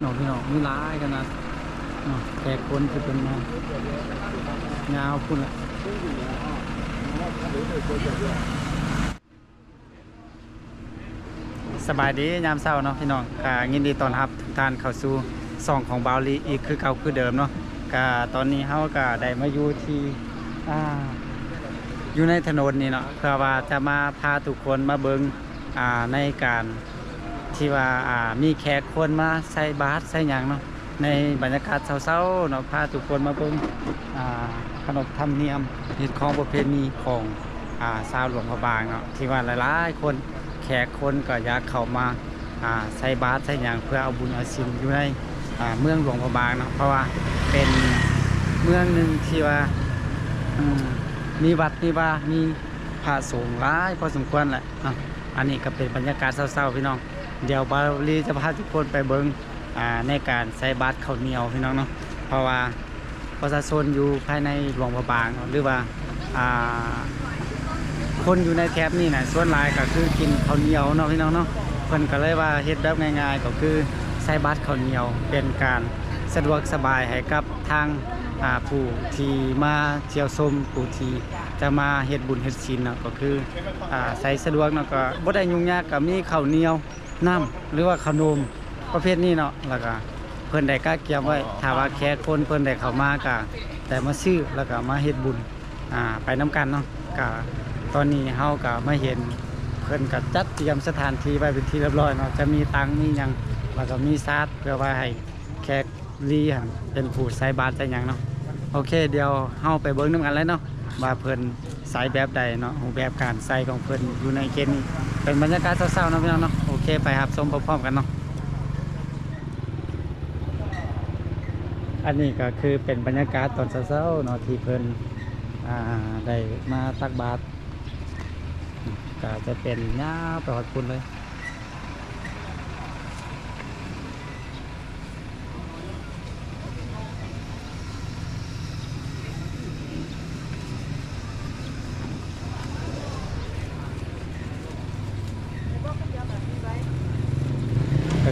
หนองพี่น้องมีร้ายกันนะเนาะแขกคนจะเป็นมายาวพุ่นละสบายดียามเช้าเนาะพี่น้องก็ยินดีต้อนรับทุกท่านเข้าสู่ซองของบาวลีอีกคือเก่าคือเดิมเนาะก็ตอนนี้เฮาก็ได้มาอยู่ที่อ่าอยู่ในถนนนี่เนาะเพื่อว่าจะมาพาทุกคนมาเบิงอ่าในการ ที่ว่าอ่ามีแขกคนมาใส่บาตรใส่หยังเนาะในบรรยากาศเศร้าๆเนาะพาทุกคนมาเบิ่งอ่าขนบธรรมเนียมฮิตของประเพณีของอ่าชาวหลวงพระบางเนาะที่ว่าหลายๆคนแขกคนก็อยากเข้ามาอ่าใส่บาตรใส่หยังเพื่อเอาบุญเอาศีลอยู่ในอ่าเมืองหลวงพระบางเนาะเพราะว่าเป็นเมืองหนึ่งที่ว่าอืมมีวัดมีว่ามีพระสงฆ์หลายพอสมควรแหละเนาะอันนี้ก็เป็นบรรยากาศเศร้าๆพี่น้อง เดี๋ยวบาลีจะพาทุกคนไปเบิงอ่าในการใส่บาตรข้าวเหนียวพี่น้องเนาะเพราะว่าประชาชนอยู่ภายในหลวงพระบางหรือว่าอ่าคนอยู่ในแถบนี่นะส่วนหลายก็คือกินข้าวเหนียวเนาะพี่น้องเนาะเพิ่นก็เลยว่าเฮ็ดแบบง่ายๆก็คือใส่บาตรข้าวเหนียวเป็นการสะดวกสบายให้กับทางผู้ที่มาเที่ยวชมผู้ที่จะมาเฮ็ดบุญเฮ็ดศีลเนาะก็คือใส่สะดวกเนาะก็บ่ได้ยุ่งยากก็มีข้าวเหนียว น้ำหรือว่าขนมประเภทนี้เนาะแล้วก็เพิ่นได้กล้าเกียมไว้ถ้าว่าแขกคนเพิ่นได้เข้ามาก็แต่มาซื้อแล้วก็มาเฮ็ดบุญอ่าไปน้ำกันเนาะก็ตอนนี้เฮาก็มาเห็นเพิ่นก็จัดเตรียมสถานที่ไว้เป็นที่เรียบร้อยเนาะจะมีตังมีหยังแล้วก็มีซาดเพื่อไว้ให้แขกรีหั่นเป็นผู้ใส่บาตรใส่หยังเนาะโอเค เดี๋ยวเฮาไปเบิ่งนํกันเลยเนาะว่าเพิ่นใส่แบบใดเนาะรูปแบบการใส่ของเพิ่นอยู่ในเกณฑ์นี้เป็นบรรยากาศเศร้าๆเนาะพี่น้องเนาะ เคไปครับชมพร้อมๆกันเนาะอันนี้ก็คือเป็นบรรยากาศตอนเช้าๆเนาะที่เพิ่นได้มาตักบาตรก็จะเป็นหน้าปลอดคุณเลย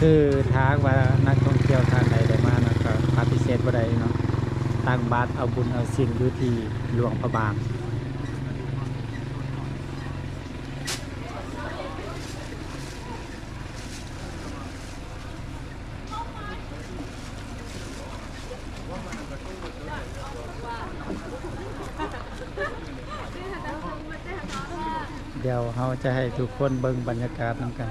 คือทางว่านักท่องเที่ยวทางใดได้มานะก็ปฏิเสธบ่ได้เนาะตักบาตรเอาบุญเอาสิ่งอยู่ที่หลวงพระบางเดี๋ยวเราจะให้ทุกคนเบิ่งบรรยากาศนำกัน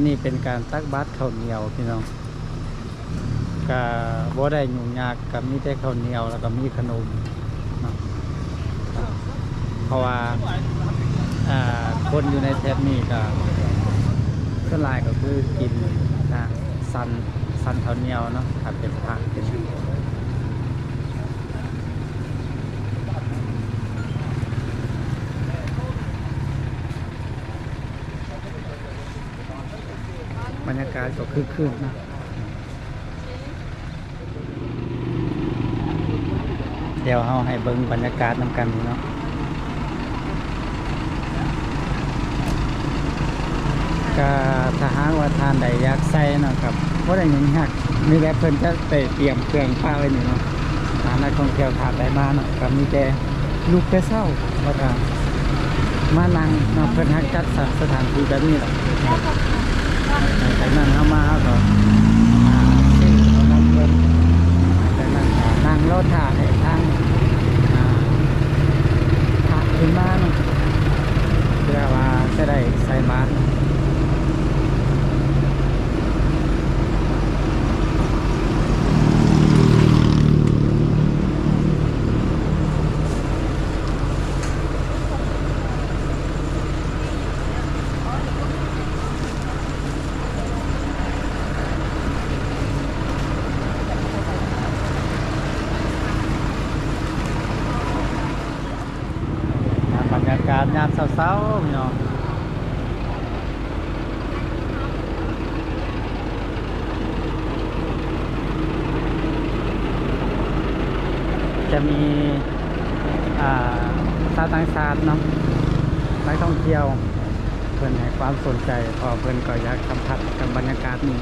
ันนี้เป็นการตักบาตรข้าวเหนียวพี่น้องกับ่ได้ยุ่งยากกับมีแต่ข้าวเหนียวแล้วก็มีขนมเนาะเพราะว่าอ่าคนอยู่ในแถบนี้ก็ส่วนหลายก็คือกินอ่าสันสันข้าวเหนียวเนาะถ้าเป็นผักเป็น บรรยากาศก็คือคืนนะเดี๋ยวเราให้เบิ่งบรรยากาศนำกันเนาะก็ถ้าหากว่าทานใดอยากใส่เนาะครับว่าได้หยังยากมีแต่เพิ่นจะเตรียมเครื่องผ้าไว้นี่เนาะทานักท่องเที่ยวทานได้มาเนาะก็มีแต่ลูกแต่เศร้าแล้วก็มานั่งเนาะเพิ่นฮักจัดสถานสถานที่แบบนี้แหละ Thái Nang 20 จะมีอ่าชาวต่างชาติเนาะนักท่องเที่ยว เพิ่นให้ความสนใจพอเพื่อนก็อยากสัมผัสกับบรรยากาศนี้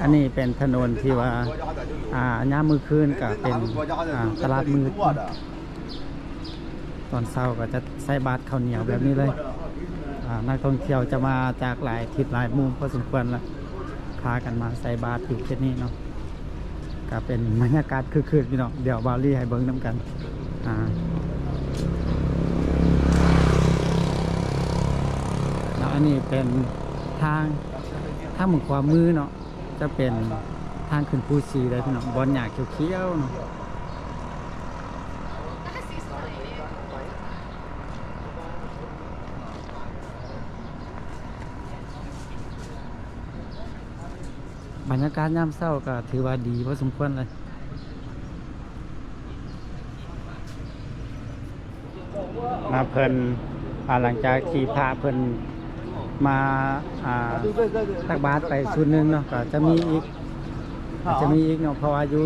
อันนี้เป็นถนนที่ว่า อ่าย่ามมือคืนก็เป็นตลาดมืดตอนเช้าก็จะใส่บาตรข้าวเหนียวแบบนี้เลยนักท่องเที่ยวจะมาจากหลายทิศหลายมุมพอสมควรละพากันมาใส่บาตรอยู่ที่นี่เนาะก็เป็นบรรยากาศคือๆพี่น้องเดี๋ยวบาลี่ให้เบิ้งน้ำกันอ่าแล้วอันนี้เป็นทาง ทามุนความมือเนาะจะเป็นทางขึ้นภูชีเลยพี่น้องบอลหยาเขียวๆเนาะบรรยากาศยามเศร้าก็ถือว่าดีพอสมควรเลยมาเพิ่นอ่าหลังจากที่พาเพิ่น มาอ่าตักบาตรไปชุดหนึ่งเนาะก็จะมีอีกจะมีอีกเนาะเพราะว่าอยู่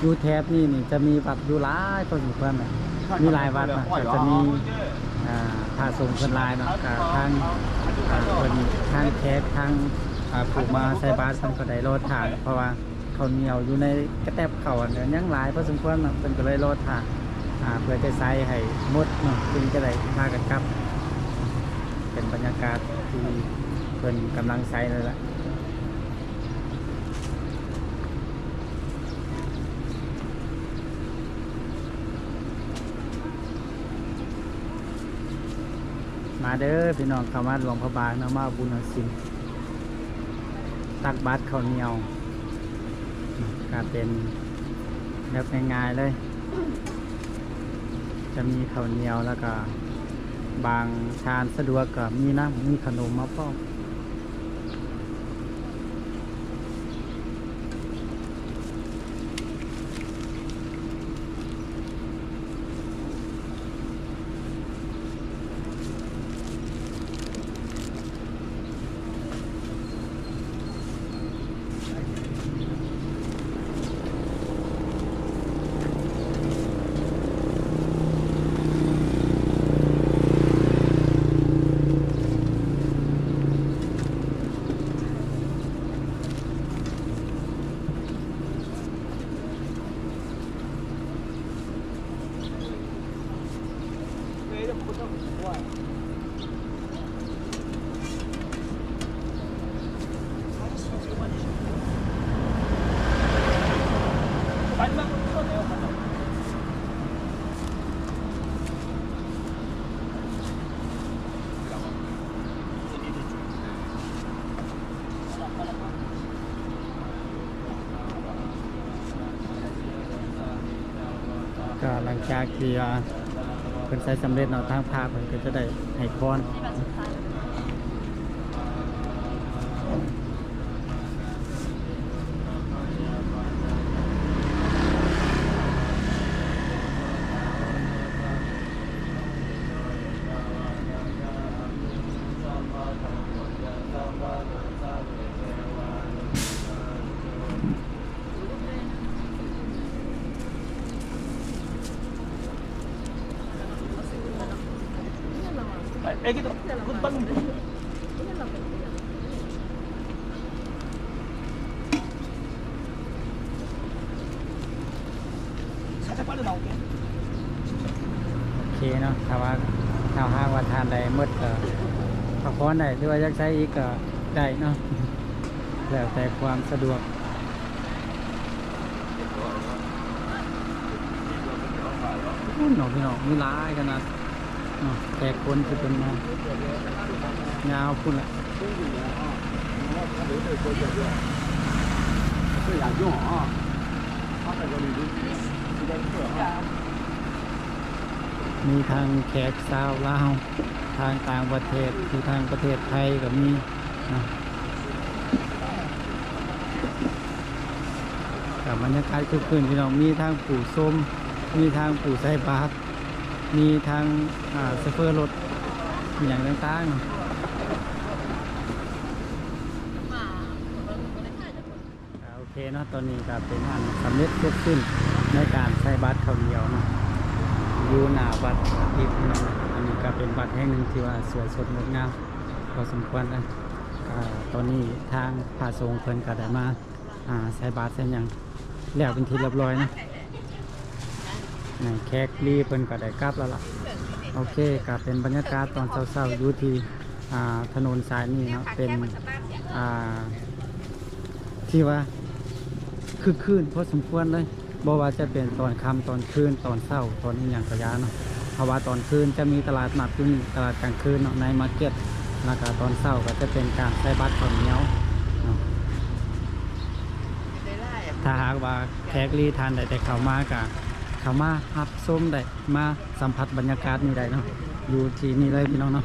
อยู่แถบนี่นี่จะมีวัดอยู่หลายพอสมควรเลยมีหลายวัดนะก็จะมีอ่าพระสงฆ์เพิ่นหลายเนาะก็ทางอ่าเพิ่นทางแขกทางอ่าผูกมาใส่บาตรเพิ่นก็ได้รอทานเพราะว่าเขาเหนียวอยู่ในกระแตบเขาวอันเดียวยังหลายพอสมควรเนาะเพิ่นก็เลยรอทานอ่าเพื่อจะใส่ให้หมดเนาะจึงจะได้พากันกลับ เป็นบรรยากาศที่เพิ่นกำลังใส่เลยละมาเด้อพี่น้องเข้ามาหลวงพระบางเนาะมาบุญอาสินตักบาตรข้าวเหนียวก็เป็นแบบง่ายๆเลย จะมีข้าวเหนียวแล้วก็ บางชานสะดวกก็มีน้ำมีขนมมาป้อมก็ หลังจากที่เพิ่นใช้สำเร็จเนาะทางภาพเพิ่นก็จะได้ให้พร นองโอเคเนาะถ้าว่าถ้าห้ากวันทานได้หมดก็พักผ่อนได้หรืว่ยากใช้อีกก็ได้เนาะแล้วแต่ความสะดวกอู้หนอกพี่น้องมีร้ายขนาดนะแต่คนคือเป็นงานยาวพุ่นละ这也用啊，他在这里。 มีทางแขกชาวลาวทางต่างประเทศคือทางประเทศไทยก็มีนะกับบรรยากาศคือคืนพี่น้องมีทางปู่ส้ม มีทางปู่ไซบาสมีทางอ่าเซฟเฟอร์รถอย่างต่างๆ มา อ่าโอ เนาะตอนนี้ก็เป็นอันสำเร็จเสร็จสิ้นในการใช้บัตรเขาเหนียวเนาะอยู่หน้าวัดอีกเนาะอันนี้ก็เป็นวัดแห่งหนึ่งที่ว่าสวยสดงดงามพอสมควรนะตอนนี้ทางพระสงเพิ่นก็ได้มาใช้บัตรใช้หยังแล้วเป็นทีเรียบร้อยนะในแขกรีเพิ่นก็ได้กลับแล้วล่ะโอเคก็เป็นบรรยากาศตอนเช้าๆอยู่ที่ถนนสายนี้เนาะเป็นที่ว่า คือคืนพอสมควรเลยบอว่าจะเป็นตอนค่ำตอนคืนตอนเช้าตอนนี้อย่างกระยาเนาะเพราะว่าตอนคืนจะมีตลาดนัดอยู่นี่ตลาดกลางคืนเนาะในมาร์เก็ตแล้วก็ตอนเช้าก็จะเป็นการใช้บัตรข้าวเหนียวเนาะถ้าหากว่าแขกรีทานได้แต่เขามากะเขามารับส้มได้มาสัมผัสบรรยากาศนี่ได้เนาะอยู่ที่นี่เลยพี่น้องเนาะ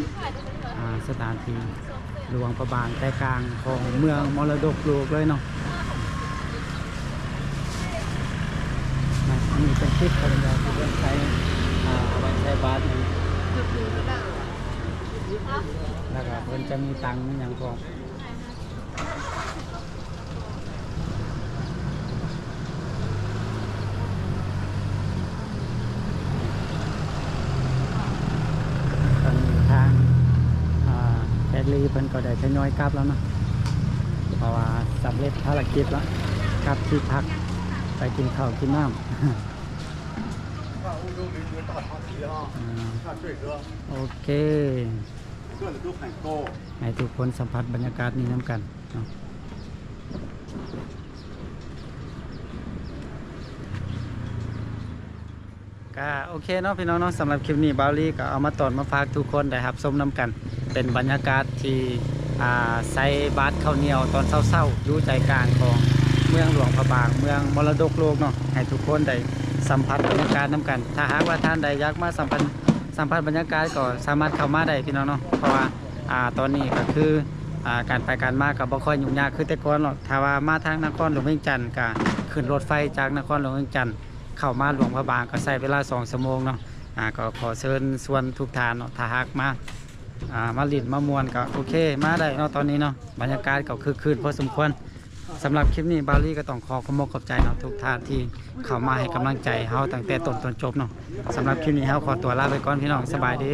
สถานที่หลวงพระบางใจกลางของเมืองมรดกโลกเลยเนาะ อันนี้เป็นคลิปของเราใช้อ่าไว้ใช้บาสนี่แล้วก็เพิ่นจะมีตังค์มีอย่างพอทางแคทลีเพิ่นก็ได้ทยอยกลับแล้วนะเพราะว่าสำเร็จภารกิจแล้วกลับที่พักไปกินข้าวกินน้ำ อืมโอเค 这里都很高。 ให้ทุกคนสัมผัสบรรยากาศนี้น้ำกันเนาะก็โอเคเนาะพี่น้องเนาะสำหรับคลิปนี้บาวลี่ก็เอามาตอนมาฝากทุกคนได้ครับชมน้ำกัน เป็นบรรยากาศที่อ่าใส่บาตรข้าวเหนียวตอนเศร้าๆอยู่ใจกลางของเมืองหลวงพระบาง เมืองมรดกโลกเนาะให้ทุกคนได้ สัมผัสบรรยากาศน้ำกัน ถ้าหากว่าท่านใดอยากมาสัมผัสสัมผัสบรรยากาศก็สามารถเข้ามาได้พี่น้องเนาะเพราะว่าอ่าตอนนี้ก็คืออ่าการไปการมากับบ่ค่อยยุ่งยากคือแต่ก่อนหรอกถ้าว่ามาทางนครหลวงเวียงจันทน์ก็ขึ้นรถไฟจากนครหลวงเวียงจันทน์เข้ามาหลวงพระบางก็ใช้เวลา2ชั่วโมงเนาะอ่าก็ขอเชิญชวนทุกท่านเนาะถ้าหากมาอ่ามาลินมามวนก็โอเค มาได้เนาะตอนนี้เนาะบรรยากาศก็คือคืนพอสมควร สำหรับคลิปนี้บาลี่ก็ต้องขอขอบขอบใจเนาะทุกท่านที่เข้ามาให้กำลังใจเฮาตั้งแต่ต้นจนจบเนาะสำหรับคลิปนี้เฮาขอตัวลาไปก่อนพี่น้องสบายดี